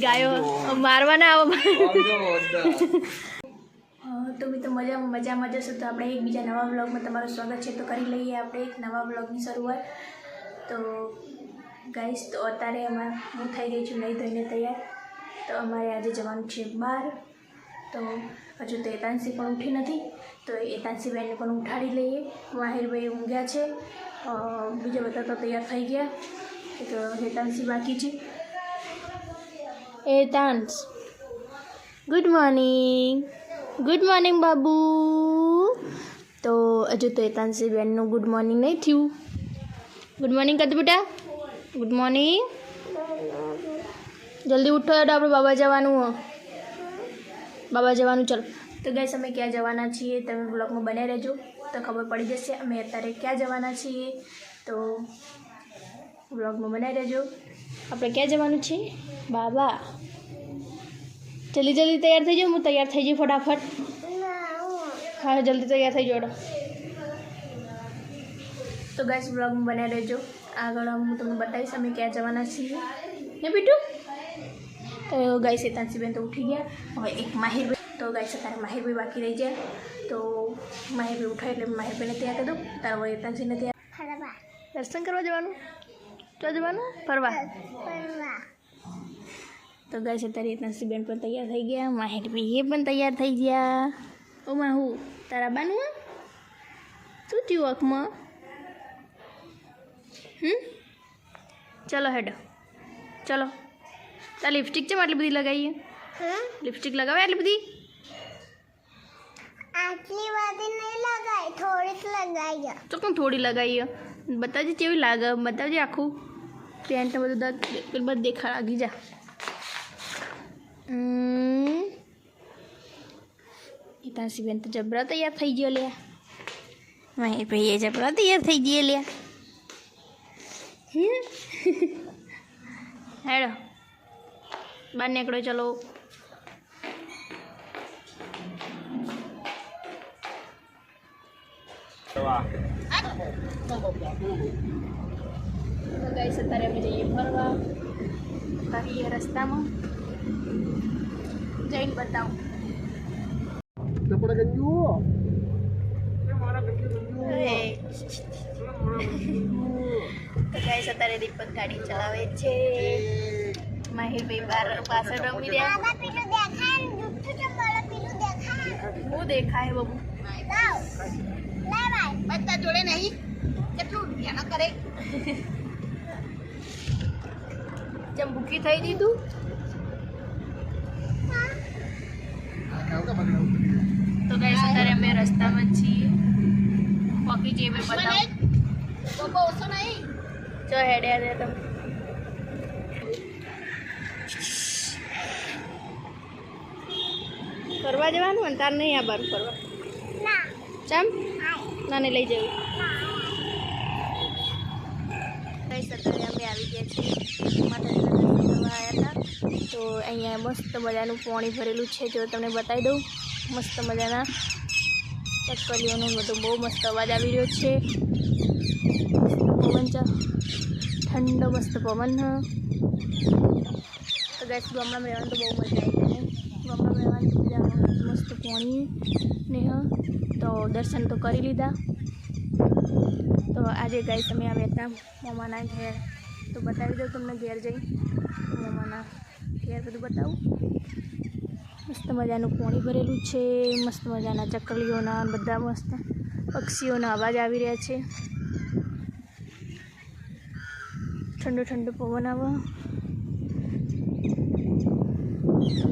ગાયો મારવાના આવો. તો મિત્રો મજા મજામાં જશો તો આપણે એકબીજા નવા વ્લોગમાં તમારું સ્વાગત છે. તો કરી લઈએ આપણે એક નવા વ્લોગની શરૂઆત. તો ગાઈશ તો અત્યારે અમારે હું થઈ ગઈ છું નહીં ધોઈને તૈયાર. તો અમારે આજે જવાનું છે બહાર તો હજુ તો એતાંશી પણ ઉઠી નથી. તો એતાંશી બેનને પણ ઉઠાડી લઈએ. માહિરભાઈ ઊંઘ્યા છે. બીજા બધા તો તૈયાર થઈ ગયા. તો હેતાંશી બાકી છે. Etansh good morning good morning Babu તો હજુ તો એતાંશી બેનનું ગુડ મોર્નિંગ નહીં થયું. ગુડ મોર્નિંગ કરતું બેટા. ગુડ મોર્નિંગ જલ્દી ઉઠો તો આપણે બાબા જવાનું હો. બાબા જવાનું, ચલો. તો ગઈ અમે ક્યાં જવાના છીએ? તમે બ્લોગમાં બને રહેજો. તો ખબર પડી જશે, અમે અત્યારે ક્યાં જવાના છીએ? તો બ્લોગમાં બનાવી રહેજો. આપણે ક્યાં જવાનું છે બાબા જલ્દી જલ્દી તૈયાર થઈ જાઓ હું તૈયાર થઈ જઈ ફટાફટ. હા જલ્દી તૈયાર થઈ જાઓ તો ગાઈસ બ્લોગમાં બનાવી રહેજો આગળ હું તમને બતાવીશ અમે ક્યાં જવાના છીએ. ને બીટું? તો ગાય શેતાંશીબેન તો ઉઠી ગયા. હવે એક માહિરભાઈ તો ગાય અત્યારે માહિરભાઈ બાકી રહી ગયા. તો માહિરભાઈ ઉઠાય એટલે માહિરભાઈને તૈયાર કરી દઉં. તારા હવે એતાંશીને તૈયાર દર્શન કરવા જવાનું? તો જવાનું? ફરવા. તો ગાય અત્યારે એતાંશીબેન પણ તૈયાર થઈ ગયા માહિરભાઈ એ પણ તૈયાર થઈ ગયા ઓમાં હું તારા બાનું શું થયું આંખમાં હમ ચલો હેડો ચલો તાર લિપસ્ટિક છે આટલી બધી લગાવીએ લિપસ્ટિક લગાવે આટલી બધી આટલી બધી નહીં લગાઈ થોડીક લગાઈ તો કેમ થોડી લગાવીએ બતાવજે કેવી લાગે બતાવજે આખું પેન્ટ બધું દા પેલું બધું દેખાડ આગી જા હમ. હિતાંશી બેન તો જબરા તૈયાર થઈ ગયો લ્યા માહિર ભાઈ એ જબરા તૈયાર થઈ ગયો લ્યા હમ. હેડો બહાર નીકળો ચલો તો ગાઈસ અત્યારે અમે જઈએ ફરવા બાકી રસ્તામાં જઈને બતાવું. તો ગાઈસ અત્યારે દીપક ગાડી ચલાવે છે. માહિરભાઈ બાર પાછળ રમી રહ્યા. હું દેખાય બાબુ? બધા જોડે નહીં. કેટલું કરે? જેમ ભૂખી થઈ દીધું? તો ગાઈસ અત્યારે અમે રસ્તામાં છીએ. પોકી જઈએ મેં બતાવું ઓછો નહીં. જો હેડ્યા દે તમે. ફરવા જવાનું ને તાર નહીં આ બાર ફરવા. ના. ચમ? નાને લઈ જવું. અત્યારે અમે આવી ગયા છીએ. આવ્યા હતા. તો અહીંયા મસ્ત મજાનું પાણી ભરેલું છે. જો તમને બતાવી દઉં, મસ્ત મજાના ચક્કલીઓનો બધો બહુ મસ્ત અવાજ આવી રહ્યો છે. પવન ઠંડો મસ્ત પવન તો ગેસ ગામડામાં રહેવાનું તો બહુ મજા આવી જાય ગામડામાં રહેવાની મજા મસ્ત પાણી ને, હ. તો દર્શન તો કરી લીધા. તો આજે ગાય તમે આવ્યા હતા મોમાના ઘેર. તો બતાવી દઉં તમને ઘેર જઈ. મમ્માના ઘેર બધું બતાવું. મસ્ત મજાનું પાણી ભરેલું છે, મસ્ત મજાના ચકલીઓના બધા મસ્ત પક્ષીઓના અવાજ આવી રહ્યા છે. ઠંડો ઠંડો પવન આવો.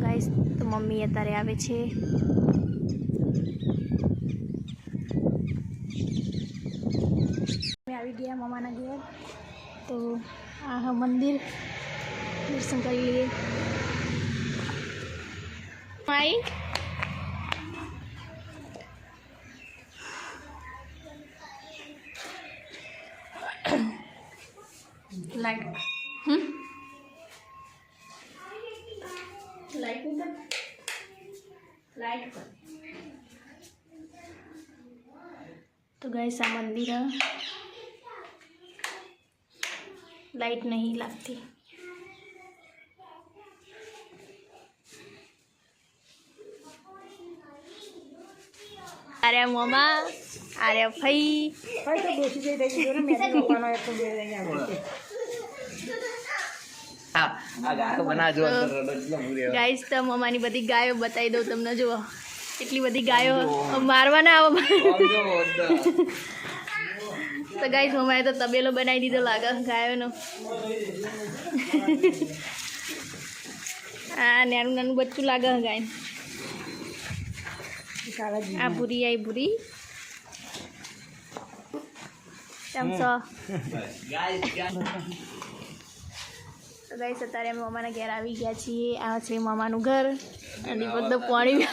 ગાઈસ તો મમ્મી અત્યારે આવે છે. આવી ગયા મામાના ઘેર. તો આ હા મંદિર. દર્શન કરી લઈએ. My light. Hmm? Light light તો ગए આ મંદિર લાઈટ નહીં લાગતી અરે મમા અરે ભાઈ ગાઈસ તો મમાની બધી ગાયો બતાવી દઉં તમને જુઓ એટલી બધી ગાયો મારવાના આવો તો ગાઈસ મમ્માએ તો તબેલો બનાવી દીધો લાગે, ગાયોનો. આ નાનું નાનું બચ્ચું લાગે ગાય. આ ભૂરી આઈ ભૂરી. કેમ છો? તો ગઈ અત્યારે અમે મામાના ઘેર આવી ગયા છીએ. આ છે મામાનું ઘર. અને બધું પાણી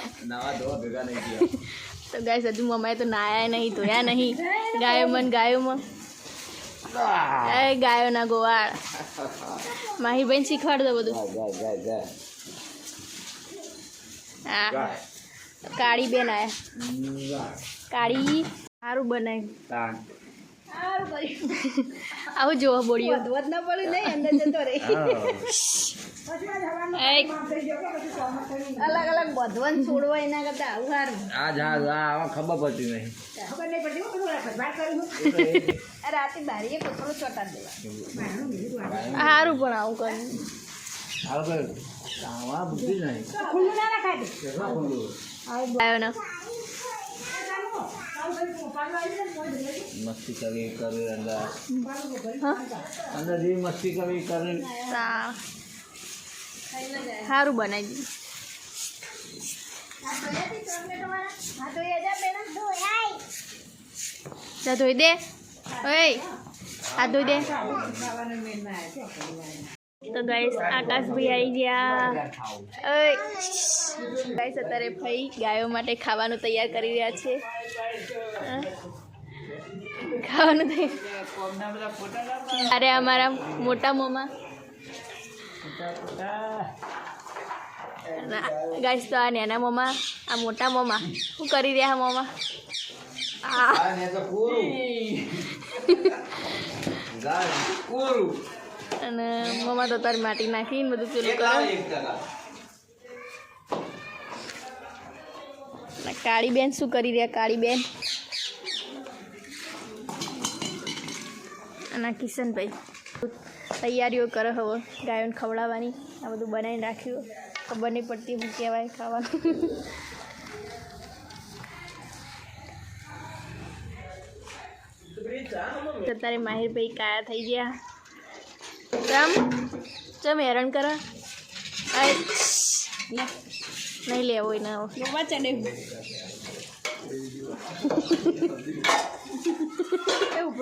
તો ગાય હજુ મમ્માએ તો નાયા નહીં ધોયા નહીં. ગાયો મન ગાયો મન. એ ગાયો ના ગોવાળ માહી બેન શીખવાડ દો બધું હા. કાળી બેન આયા. કાળી. સારું બનાવ્યું. આવું જોવા બોલ્યો હા. એ અલગ અલગ બધવન છોડવા એના કરતા આવું સારું. આ જા આ ખબર પડતી નહીં. આ રાતે બારીએ કોથળો ચોટા દેવા. સારું પણ આવું કર્યું. આવું બુદ્ધિ નહીં. ખુલ્લું? ગાયો ના. મસ્તી કરવી કરવી અંદર જેવી મસ્તી કરવી કરવી સારું. બનાવી દીધું ધોઈ દે. ઓય આ ધોઈ દે. તો ગાઈસ આકાશભાઈ આવી ગયા. ગાઈસ અત્યારે ભાઈ ગાયો માટે ખાવાનું તૈયાર કરી રહ્યા છે. ખાવાનું તૈયાર અરે અમારા મોટા મોમાં. ગાઈસ તો આ નેના મોમાં આ મોટા મોમાં. શું કરી રહ્યા મોમાં? અને મમ્મા તો તારી માટી નાખીને બધું પેલું કરો કાળી બેન શું કરી રહ્યા? કાળી બેન અને કિશનભાઈ તૈયારીઓ કરે હવે. ગાયોને ખવડાવવાની. આ બધું બનાવીને રાખ્યું. ખબર નહીં પડતી શું કહેવાય ખાવાનું. તો તારે માહિરભાઈ કાયા થઈ ગયા. કેમ ચમ હેરાન કરે? નહીં લેવો એના ગોવા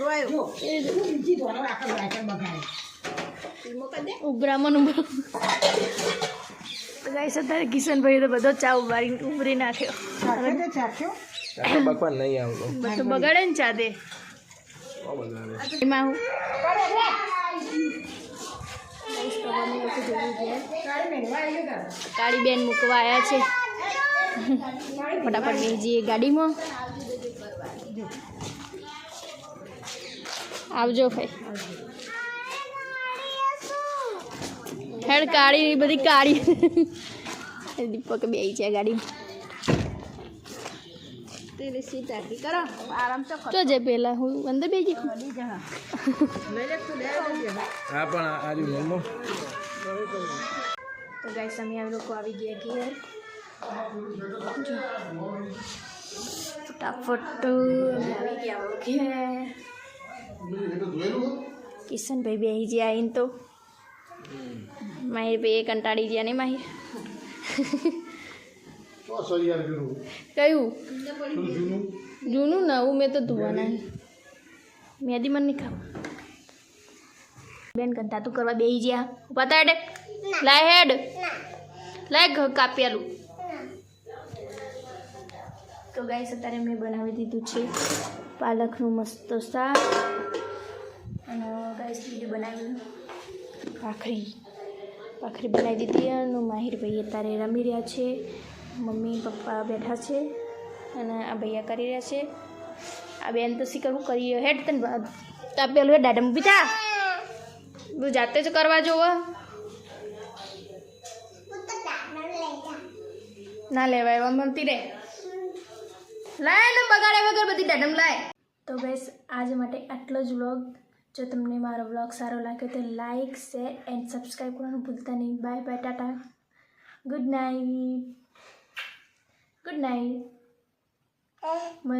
ચડે એ ઉભરામાં ઉભરો ગાઈસ અત્યારે કિશનભાઈ તો બધો ચા ઉભારી ઉભરી નાખ્યો. બકવાસ નહીં આવતો. બધું બગાડે ને ચા દે. એમાં કાળી બેન મૂકવા આવ્યા છે. ફટાફટ બીજી ગાડીમાં. આવજો ભાઈ. હેડ કાળી બધી કાળી. દીપક બે છે ગાડી. તો જે પેલા હું અંદર ગઈ. હા પણ આજુ મમ્મો તો ગાઈસ અમે આ લોકો આવી ગયા ઘેર. ફટાફટ આવી ગયા ઘેર. કિશનભાઈ બેસી ગયા આવીને તો. માહિર ભાઈ એ કંટાળી ગયા નહીં માહિર. કયું? જૂનું નવું મેં તો ધોવાના મેદી મને નહીં ખાવ. બેન કંટાતું કરવા બેસી ગયા. પતા હેડ. લાય હેડ. લાય ઘ કાપ્યાલું. તો ગાઈસ, અત્યારે મેં બનાવી દીધું છે. પાલકનું મસ્ત શાક. અને ગાઈસ બીજું બનાવ્યું ભાખરી. ભાખરી બનાવી દીધી અને માહિરભાઈ અત્યારે રમી રહ્યા છે. મમ્મી પપ્પા બેઠા છે અને આ ભૈયા કરી રહ્યા છે. આ બેન તો શીખર હું કરી હેડ તને તાપેલું હે દાડમ બીજા તું જાતે જ કરવા જોવો. ના લેવાય એવા મનતી રે. લાય ને બગાડે વગર બધી ડેડમ લાય. તો બસ આજ માટે આટલો જ વ્લોગ જો તમને મારો વ્લોગ સારો લાગ્યો તો લાઈક શેર એન્ડ સબસ્ક્રાઈબ કરવાનું ભૂલતા નહીં. Bye bye Tata. Good night good night